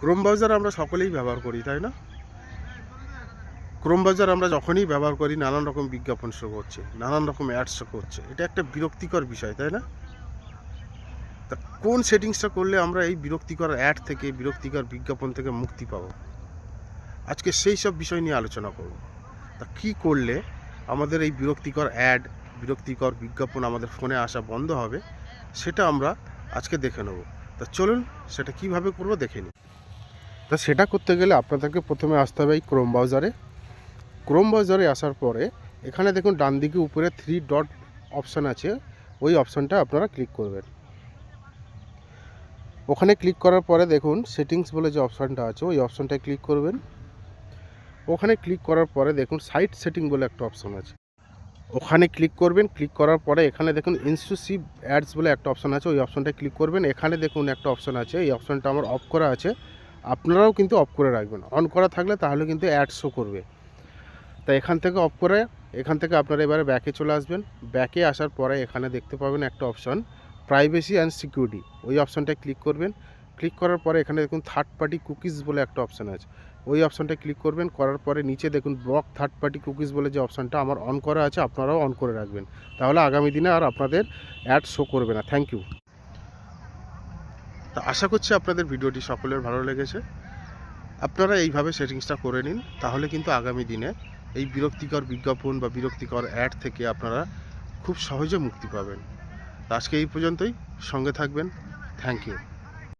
Chrome browser আমরা সকলেই ব্যবহার করি, তাই না? ক্রোম ব্রাউজার আমরা যখনই ব্যবহার করি, নানান রকম বিজ্ঞাপন শো করছে নানান রকম অ্যাড শো করছে এটা একটা বিরক্তিকর বিষয়, তাই না? তা কোন সেটিংসটা করলে আমরা এই বিরক্তিকর অ্যাড থেকে, বিরক্তিকর বিজ্ঞাপন থেকে মুক্তি পাব? আজকে সেই সব বিষয় নিয়ে আলোচনা করব। তা কী করলে আমাদের এই বিরক্তিকর অ্যাড বিরক্তিকর বিজ্ঞাপন আমাদের ফোনে আসা বন্ধ হবে, সেটা আমরা আজকে দেখে নেব। তা চলুন, সেটা কীভাবে করব দেখে নিই। তা সেটা করতে গেলে আপনাদেরকে প্রথমে আসতে হবে এই ক্রোম ব্রাউজারে ক্রোম ব্রাউজারে আসার পরে এখানে দেখুন ডান দিকে উপরে থ্রি ডট অপশান আছে, ওই অপশানটা আপনারা ক্লিক করবেন। ওখানে ক্লিক করার পরে দেখুন সেটিংস বলে যে অপশানটা আছে, ওই অপশানটায় ক্লিক করবেন। ওখানে ক্লিক করার পরে দেখুন সাইট সেটিং বলে একটা অপশান আছে। ওখানে ক্লিক করবেন ক্লিক করার পরে এখানে দেখুন ইনস্টুসিভ অ্যাডস বলে একটা অপশান আছে, ওই অপশানটায় ক্লিক করবেন। এখানে দেখুন একটা অপশান আছে, এই অপশানটা আমার অফ করা আছে। আপনারাও কিন্তু অফ করে রাখবেন। অন করা থাকলে তাহলে কিন্তু অ্যাড শো করবে। তা এখান থেকে অফ করে, এখান থেকে আপনারা এবারে ব্যাকে চলে আসবেন। ব্যাকে আসার পরে এখানে দেখতে পাবেন একটা অপশান প্রাইভেসি অ্যান্ড সিকিউরিটি ওই অপশানটায় ক্লিক করবেন। ক্লিক করার পরে এখানে দেখুন থার্ড পার্টি কুকিজ বলে একটা অপশান আছে। ওই অপশানটায় ক্লিক করবেন। করার পরে নিচে দেখুন ব্লক থার্ড পার্টি কুকিজ বলে যে অপশানটা আমার অন করা আছে, আপনারাও অন করে রাখবেন। তাহলে আগামী দিনে আর আপনাদের অ্যাড শো করবে না। থ্যাংক ইউ তা আশা করছি আপনাদের ভিডিওটি সকলের ভালো লেগেছে। আপনারা এইভাবে সেটিংসটা করে নিন, তাহলে কিন্তু আগামী দিনে এই বিরক্তিকর বিজ্ঞাপন বা বিরক্তিকর অ্যাড থেকে আপনারা খুব সহজে মুক্তি পাবেন। আজকে এই পর্যন্তই, সঙ্গে থাকবেন। Thank you.